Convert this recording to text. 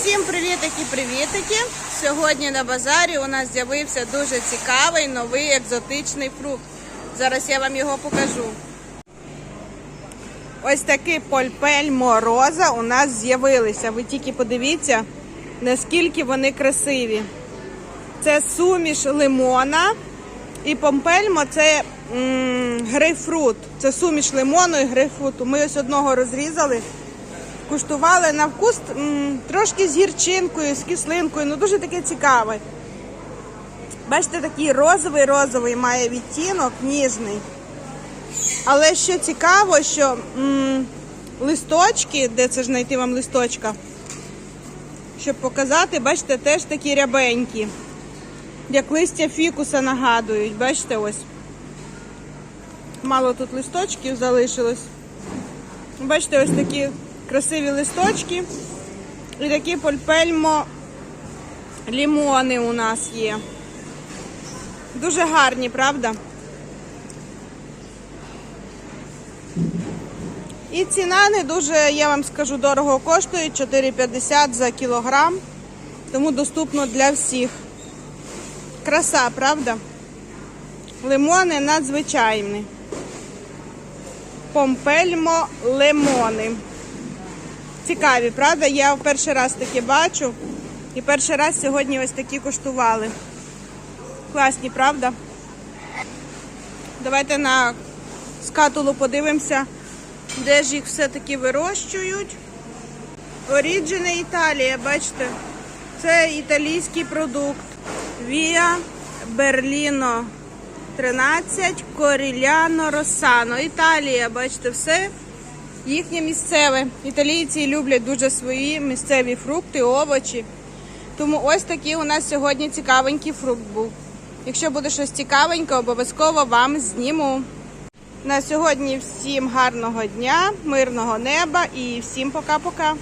Усім привітики-привітики! Сьогодні на базарі у нас з'явився дуже цікавий новий екзотичний фрукт. Зараз я вам його покажу. Ось такий польпель мороза у нас з'явилися. Ви тільки подивіться, наскільки вони красиві. Це суміш лимона і помпельмо це м, грейпфрут. Це суміш лимону і грейпфруту. Ми ось одного розрізали. Куштували на вкус трошки з гірчинкою, з кислинкою, ну дуже таке цікаве. Бачите, такий розовий-розовий має відтінок, ніжний. Але що цікаво, що листочки, де це ж знайти вам листочка, щоб показати, бачите, теж такі рябенькі. Як листя фікуса нагадують, бачите ось. Мало тут листочків залишилось. Бачите, ось такі красиві листочки. І такі польпельмо лімони у нас є. Дуже гарні, правда? І ціна не дуже, я вам скажу, дорого коштує 4,50 за кілограм, тому доступно для всіх. Краса, правда? Лимони надзвичайні. Помпельмо лимони. Цікаві, правда? Я в перший раз таке бачу. І перший раз сьогодні ось такі коштували. Класні, правда? Давайте на скатулу подивимося, де ж їх все-таки вирощують. Оріджини Італія, бачите? Це італійський продукт. Віа Берліно 13, Коріляно Росано. Італія, бачите, все їхнє місцеве. Італійці люблять дуже свої місцеві фрукти, овочі. Тому ось такий у нас сьогодні цікавенький фрукт був. Якщо буде щось цікавеньке, обов'язково вам зніму. На сьогодні всім гарного дня, мирного неба і всім пока-пока.